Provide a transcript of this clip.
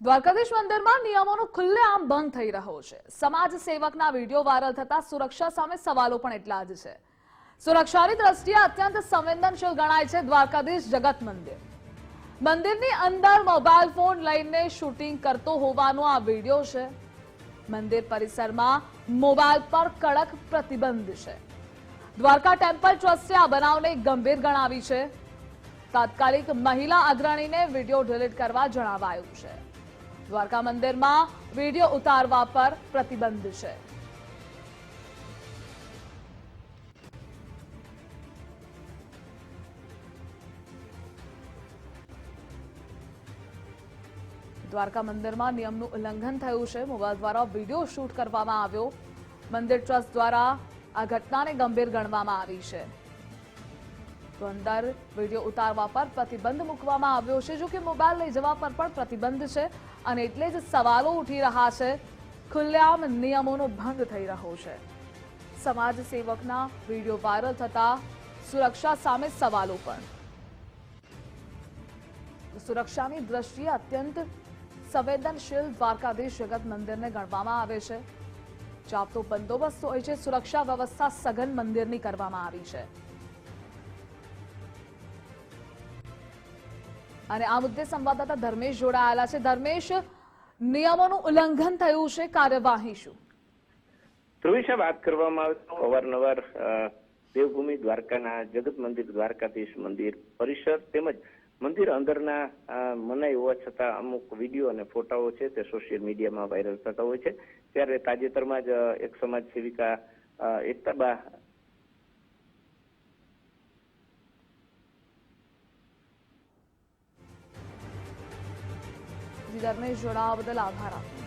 દ્વારકાધીશ મંદિરમાં નિયમોનો ખુલ્લેઆમ બંધ થઈ રહ્યો છે. સમાજ સેવકના વીડિયો વાયરલ થતા સુરક્ષા સામે સવાલો પણ એટલા જ છે. સુરક્ષાની દ્રષ્ટિએ અત્યંત સંવેદનશીલ ગણાય છે દ્વારકાધીશ જગત મંદિર. મંદિરની અંદર મોબાઈલ ફોન લઈને શૂટિંગ કરતો હોવાનો આ વીડિયો છે. મંદિર પરિસરમાં મોબાઈલ પર કડક પ્રતિબંધ છે. દ્વારકા ટેમ્પલ ટ્રસ્ટે આ બનાવને ગંભીર ગણાવી છે. તાત્કાલિક મહિલા અગ્રણીને વીડિયો ડિલીટ કરવા જણાવાયું છે. દ્વારકા મંદિરમાં વીડિયો ઉતારવા પર પ્રતિબંધ છે. દ્વારકા મંદિરમાં નિયમનું ઉલ્લંઘન થયું છે. મોબાઈલ દ્વારા વીડિયો શૂટ કરવામાં આવ્યો. મંદિર ટ્રસ્ટ દ્વારા આ ઘટનાને ગંભીર ગણવામાં આવી છે. અંદર વીડિયો ઉતારવા પર પ્રતિબંધ મૂકવામાં આવ્યો છે. જો કે મોબાઈલ લઈ જવા પર પણ પ્રતિબંધ છે અને એટલે જ સવાલો ઉઠી રહ્યા છે. ખુલ્લેઆમ નિયમોનો ભંગ થઈ રહ્યો છે. સમાજ સેવકના વીડિયો વાયરલ થતા સુરક્ષા સામે સવાલો પણ. સુરક્ષાની દ્રષ્ટિએ અત્યંત સંવેદનશીલ દ્વારકાધીશ જગત મંદિરને ગણવામાં આવે છે. ચાપતો બંદોબસ્ત હોય છે. સુરક્ષા વ્યવસ્થા સઘન મંદિરની કરવામાં આવી છે. અને આ મુદ્દે સંવાદદાતા ધર્મેશ જોડાયેલા છે. ધર્મેશ, નિયમોનું ઉલ્લંઘન થયું છે, કાર્યવાહી શું? ધ્રુવિશા, વાત કરવામાં આવે તો અવારનવાર દેવભૂમિ દ્વારકાના, જગત મંદિર દ્વારકાધીશ મંદિર પરિસર તેમજ મંદિર અંદરના મનાઈ હોવા છતાં અમુક વીડિયો અને ફોટાઓ છે તે સોશિયલ મીડિયામાં વાયરલ થતા હોય છે. ત્યારે તાજેતરમાં જ એક સમાજ સેવિકા એકતાબા જી, ધર્મેશ જોડાવા બદલ આભાર આપનો